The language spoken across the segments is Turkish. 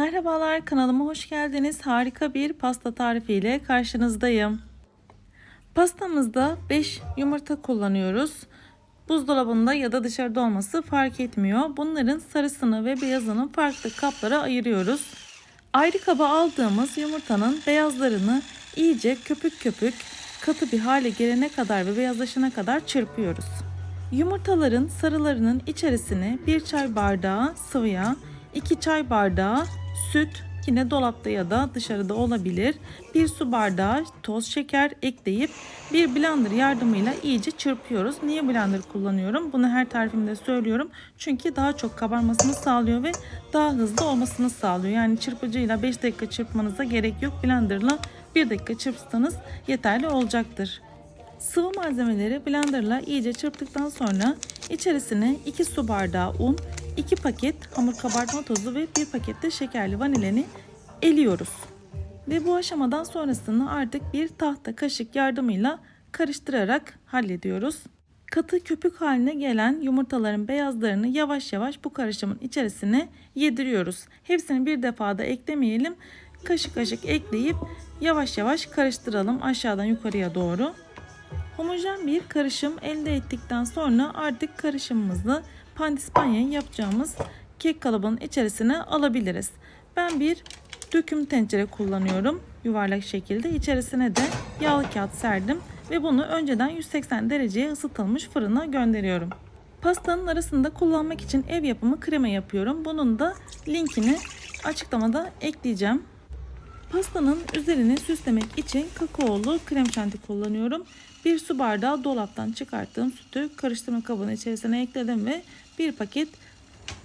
Merhabalar kanalıma hoş geldiniz. Harika bir pasta tarifiyle karşınızdayım. Pastamızda 5 yumurta kullanıyoruz. Buzdolabında ya da dışarıda olması fark etmiyor. Bunların sarısını ve beyazını farklı kaplara ayırıyoruz. Ayrı kaba aldığımız yumurtanın beyazlarını iyice köpük köpük katı bir hale gelene kadar ve beyazlaşana kadar çırpıyoruz. Yumurtaların sarılarının içerisine 1 çay bardağı sıvı yağ, 2 çay bardağı süt, yine dolapta ya da dışarıda olabilir. 1 su bardağı toz şeker ekleyip bir blender yardımıyla iyice çırpıyoruz. Niye blender kullanıyorum? Bunu her tarifimde söylüyorum. Çünkü daha çok kabarmasını sağlıyor ve daha hızlı olmasını sağlıyor. Yani çırpıcıyla 5 dakika çırpmanıza gerek yok. Blenderla 1 dakika çırpsanız yeterli olacaktır. Sıvı malzemeleri blenderla iyice çırptıktan sonra içerisine 2 su bardağı un, 2 paket hamur kabartma tozu ve 1 paket de şekerli vanilini eliyoruz. Ve bu aşamadan sonrasını artık bir tahta kaşık yardımıyla karıştırarak hallediyoruz. Katı köpük haline gelen yumurtaların beyazlarını yavaş yavaş bu karışımın içerisine yediriyoruz. Hepsini bir defada eklemeyelim. Kaşık kaşık ekleyip yavaş yavaş karıştıralım aşağıdan yukarıya doğru. Homojen bir karışım elde ettikten sonra artık karışımımızı pandispanya yapacağımız kek kalıbının içerisine alabiliriz. Ben bir döküm tencere kullanıyorum yuvarlak şekilde. İçerisine de yağlı kağıt serdim ve bunu önceden 180 dereceye ısıtılmış fırına gönderiyorum. Pastanın arasında kullanmak için ev yapımı krema yapıyorum. Bunun da linkini açıklamada ekleyeceğim. Pastanın üzerini süslemek için kakaolu krem şanti kullanıyorum. Bir su bardağı dolaptan çıkarttığım sütü karıştırma kabının içerisine ekledim ve bir paket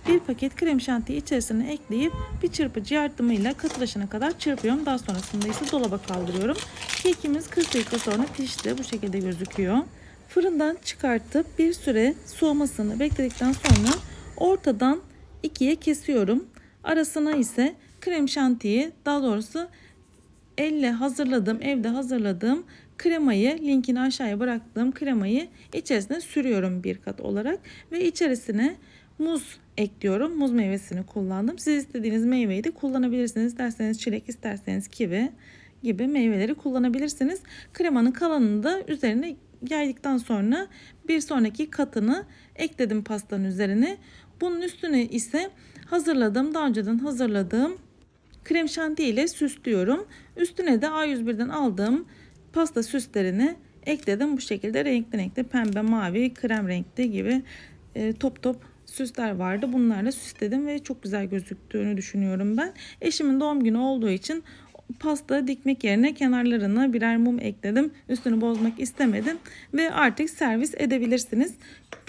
bir paket krem şantiyi içerisine ekleyip bir çırpıcı yardımıyla katılaşana kadar çırpıyorum. Daha sonrasında ise dolaba kaldırıyorum. Kekimiz 40 dakika sonra pişti. Bu şekilde gözüküyor. Fırından çıkartıp bir süre soğumasını bekledikten sonra ortadan ikiye kesiyorum. Arasına ise krem şantiyi daha doğrusu elle hazırladığım, evde hazırladığım kremayı, linkini aşağıya bıraktığım kremayı içerisine sürüyorum bir kat olarak ve içerisine muz ekliyorum. Muz meyvesini kullandım. Siz istediğiniz meyveyi de kullanabilirsiniz. İsterseniz çilek, isterseniz kivi gibi meyveleri kullanabilirsiniz. Kremanın kalanını da üzerine yaydıktan sonra bir sonraki katını ekledim pastanın üzerine. Bunun üstüne ise hazırladığım, daha önceden hazırladığım krem şanti ile süslüyorum. Üstüne de A101'den aldığım pasta süslerini ekledim. Bu şekilde renkli renkli pembe, mavi, krem renkli gibi e, top top süsler vardı. Bunlarla süsledim ve çok güzel gözüktüğünü düşünüyorum ben. Eşimin doğum günü olduğu için pasta dikmek yerine kenarlarına birer mum ekledim. Üstünü bozmak istemedim ve artık servis edebilirsiniz.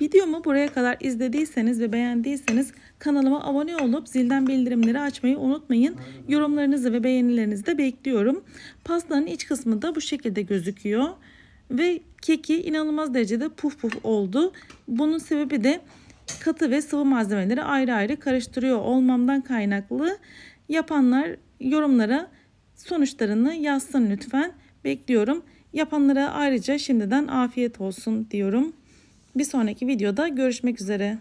Videomu buraya kadar izlediyseniz ve beğendiyseniz kanalıma abone olup zilden bildirimleri açmayı unutmayın. Yorumlarınızı ve beğenilerinizi de bekliyorum. Pastanın iç kısmı da bu şekilde gözüküyor. Ve keki inanılmaz derecede puf puf oldu. Bunun sebebi de katı ve sıvı malzemeleri ayrı ayrı karıştırıyor olmamdan kaynaklı. Yapanlar yorumlara sonuçlarını yazsın lütfen. Bekliyorum. Yapanlara ayrıca şimdiden afiyet olsun diyorum. Bir sonraki videoda görüşmek üzere.